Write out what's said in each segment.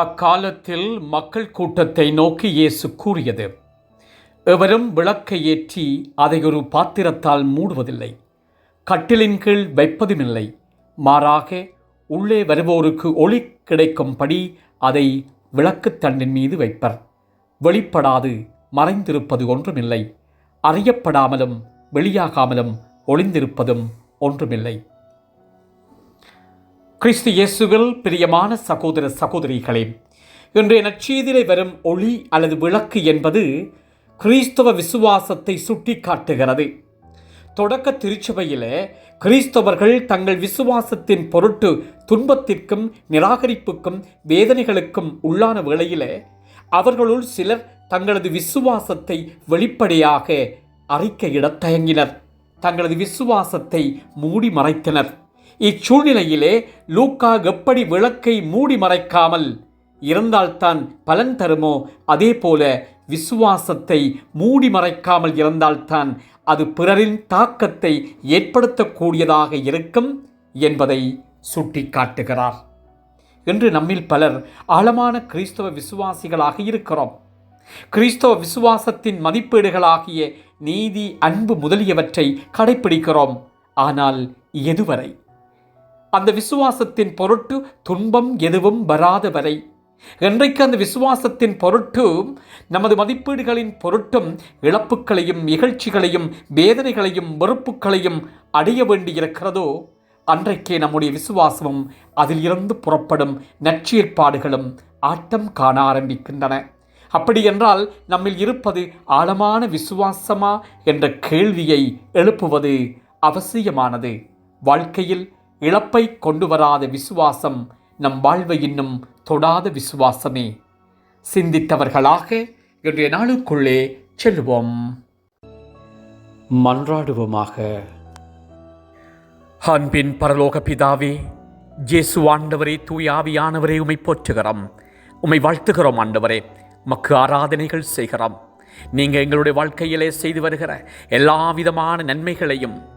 அக்காலத்தில் மக்கள் கூட்டத்தை நோக்கி இயேசு கூறியது எவரும் விளக்கை ஏற்றி அதை ஒரு பாத்திரத்தால் மூடுவதில்லை. கட்டிலின் கீழ் வைப்பதுமில்லை. மாறாக உள்ளே வருவோருக்கு ஒளி கிடைக்கும்படி அதை விளக்குத்தண்டின் மீது வைப்பர். வெளிப்படாது மறைந்திருப்பது ஒன்றுமில்லை. அறியப்படாமலும் வெளியாகாமலும் ஒளிந்திருப்பதும் ஒன்றுமில்லை. கிறிஸ்து இயேசுவில் பிரியமான சகோதர சகோதரிகளே இன்றைய நற்செய்தியிலே வரும் ஒளி அல்லது விளக்கு என்பது கிறிஸ்தவ விசுவாசத்தை சுட்டிக்காட்டுகிறது. தொடக்க திருச்சபையிலே கிறிஸ்தவர்கள் தங்கள் விசுவாசத்தின் பொருட்டு துன்பத்திற்கும் நிராகரிப்புக்கும் வேதனைகளுக்கும் உள்ளான வேளையிலே அவர்களுள் சிலர் தங்களது விசுவாசத்தை வெளிப்படையாக அறிக்கையிடத் தயங்கினர். தங்களது விசுவாசத்தை மூடி மறைத்தனர். இச்சூழ்நிலையிலே லூக்கா எப்படி விளக்கை மூடி மறைக்காமல் இருந்தால்தான் பலன் தருமோ அதே போல விசுவாசத்தை மூடி மறைக்காமல் இருந்தால்தான் அது பிறரின் தாக்கத்தை ஏற்படுத்தக்கூடியதாக இருக்கும் என்பதை சுட்டிக்காட்டுகிறார். என்று நம்மில் பலர் ஆழமான கிறிஸ்தவ விசுவாசிகளாக இருக்கிறோம். கிறிஸ்தவ விசுவாசத்தின் மதிப்பீடுகளாகிய நீதி அன்பு முதலியவற்றை கடைப்பிடிக்கிறோம். ஆனால் எதுவரை? அந்த விசுவாசத்தின் பொருட்டு துன்பம் எதுவும் வராத வரை. என்றைக்கு அந்த விசுவாசத்தின் பொருட்டும் நமது மதிப்பீடுகளின் பொருட்டும் இழப்புகளையும் இகழ்ச்சிகளையும் வேதனைகளையும் வெறுப்புகளையும் அடைய வேண்டியிருக்கிறதோ அன்றைக்கே நம்முடைய விசுவாசமும் அதில் இருந்து புறப்படும் நற்செயற்பாடுகளும் ஆட்டம் காண ஆரம்பிக்கின்றன. அப்படியென்றால் நம்மில் இருப்பது ஆழமான விசுவாசமா என்ற கேள்வியை எழுப்புவது அவசியமானது. வாழ்க்கையில் இழப்பை கொண்டு வராத விசுவாசம் நம் வாழ்வை இன்னும் தொடாத விசுவாசமே. சிந்தித்தவர்களாக இன்றைய நாளுக்குள்ளே செல்வோம். மன்றாடுவோமாக. அன்பின் பரலோக பிதாவே ஜேசு ஆண்டவரே தூய் ஆவியானவரே உமை போற்றுகிறோம். உமை வாழ்த்துகிறோம் ஆண்டவரே மக்கு ஆராதனைகள் செய்கிறோம். நீங்கள் எங்களுடைய வாழ்க்கையிலே செய்து வருகிற எல்லா விதமான நன்மைகளையும்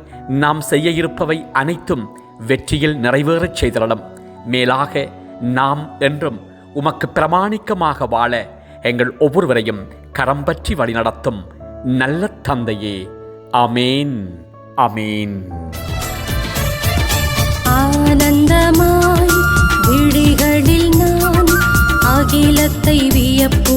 நாம் செய்ய இருப்பவை அனைத்தும் வெற்றியில் நிறைவேறச் செய்தளம் மேலாக நாம் என்றும் உமக்கு பிரமாணிக்கமாக வாழ எங்கள் ஒவ்வொருவரையும் கரம் பற்றி வழிநடத்தும் நல்ல தந்தையே. அமேன் அமேன் ஆனந்தமாய் விழிகளில் நான் அகிலத்தை வியப்ப